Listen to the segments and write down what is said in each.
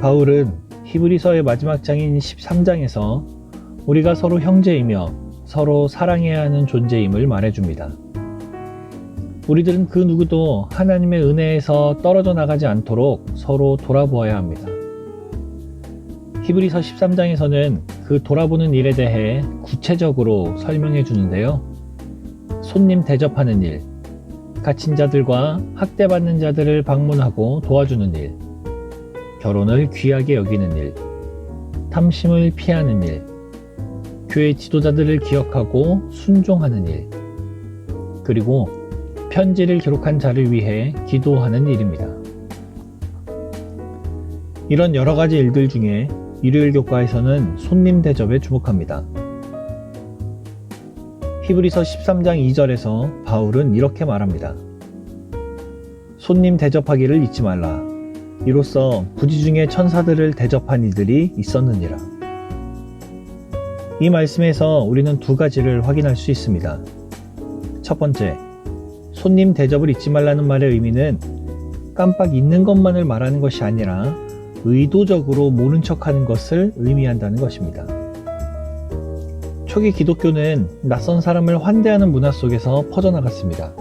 바울은 히브리서의 마지막 장인 13장에서 우리가 서로 형제이며 서로 사랑해야 하는 존재임을 말해줍니다. 우리들은 그 누구도 하나님의 은혜에서 떨어져 나가지 않도록 서로 돌아보아야 합니다. 히브리서 13장에서는 그 돌아보는 일에 대해 구체적으로 설명해 주는데요. 손님 대접하는 일, 갇힌 자들과 학대받는 자들을 방문하고 도와주는 일, 결혼을 귀하게 여기는 일, 탐심을 피하는 일, 교회 지도자들을 기억하고 순종하는 일, 그리고 편지를 기록한 자를 위해 기도하는 일입니다. 이런 여러 가지 일들 중에 일요일 교과에서는 손님 대접에 주목합니다. 히브리서 13장 2절에서 바울은 이렇게 말합니다. 손님 대접하기를 잊지 말라. 이로써 부지 중에 천사들을 대접한 이들이 있었느니라. 이 말씀에서 우리는 두 가지를 확인할 수 있습니다. 첫 번째, 손님 대접을 잊지 말라는 말의 의미는 깜빡 잊는 것만을 말하는 것이 아니라 의도적으로 모른 척 하는 것을 의미한다는 것입니다. 초기 기독교는 낯선 사람을 환대하는 문화 속에서 퍼져나갔습니다.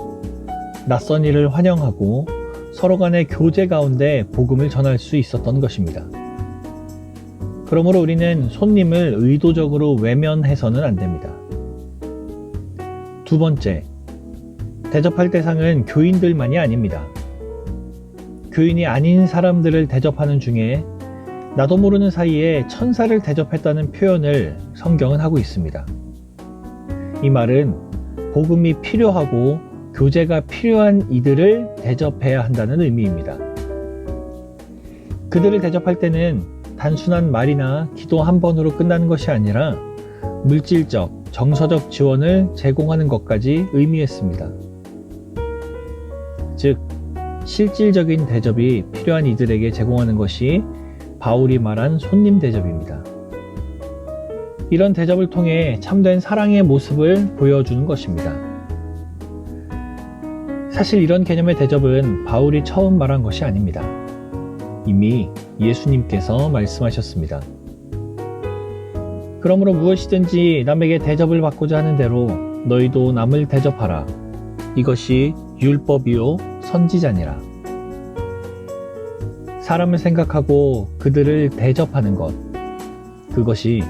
낯선 이를 환영하고 서로 간의 교제 가운데 복음을 전할 수 있었던 것입니다. 그러므로 우리는 손님을 의도적으로 외면해서는 안 됩니다. 두 번째, 대접할 대상은 교인들만이 아닙니다. 교인이 아닌 사람들을 대접하는 중에 나도 모르는 사이에 천사를 대접했다는 표현을 성경은 하고 있습니다. 이 말은 복음이 필요하고 교제가 필요한 이들을 대접해야 한다는 의미입니다. 그들을 대접할 때는 단순한 말이나 기도 한 번으로 끝나는 것이 아니라 물질적, 정서적 지원을 제공하는 것까지 의미했습니다. 즉, 실질적인 대접이 필요한 이들에게 제공하는 것이 바울이 말한 손님 대접입니다. 이런 대접을 통해 참된 사랑의 모습을 보여주는 것입니다. 사실 이런 개념의 대접은 바울이 처음 말한 것이 아닙니다. 이미 예수님께서 말씀하셨습니다. 그러므로 무엇이든지 남에게 대접을 받고자 하는 대로 너희도 남을 대접하라. 이것이 율법이요 선지자니라. 사람을 생각하고 그들을 대접하는 것. 그것이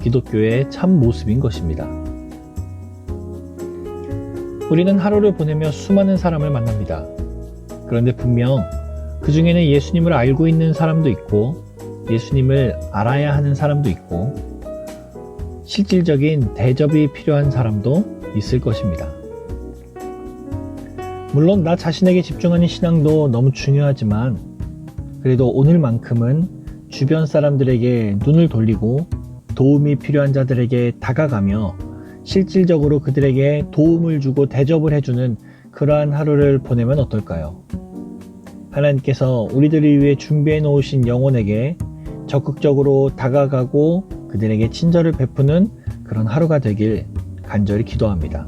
기독교의 참 모습인 것입니다. 우리는 하루를 보내며 수많은 사람을 만납니다. 그런데 분명 그 중에는 예수님을 알고 있는 사람도 있고 예수님을 알아야 하는 사람도 있고 실질적인 대접이 필요한 사람도 있을 것입니다. 물론 나 자신에게 집중하는 신앙도 너무 중요하지만 그래도 오늘만큼은 주변 사람들에게 눈을 돌리고 도움이 필요한 자들에게 다가가며 실질적으로 그들에게 도움을 주고 대접을 해주는 그러한 하루를 보내면 어떨까요? 하나님께서 우리들을 위해 준비해 놓으신 영혼에게 적극적으로 다가가고 그들에게 친절을 베푸는 그런 하루가 되길 간절히 기도합니다.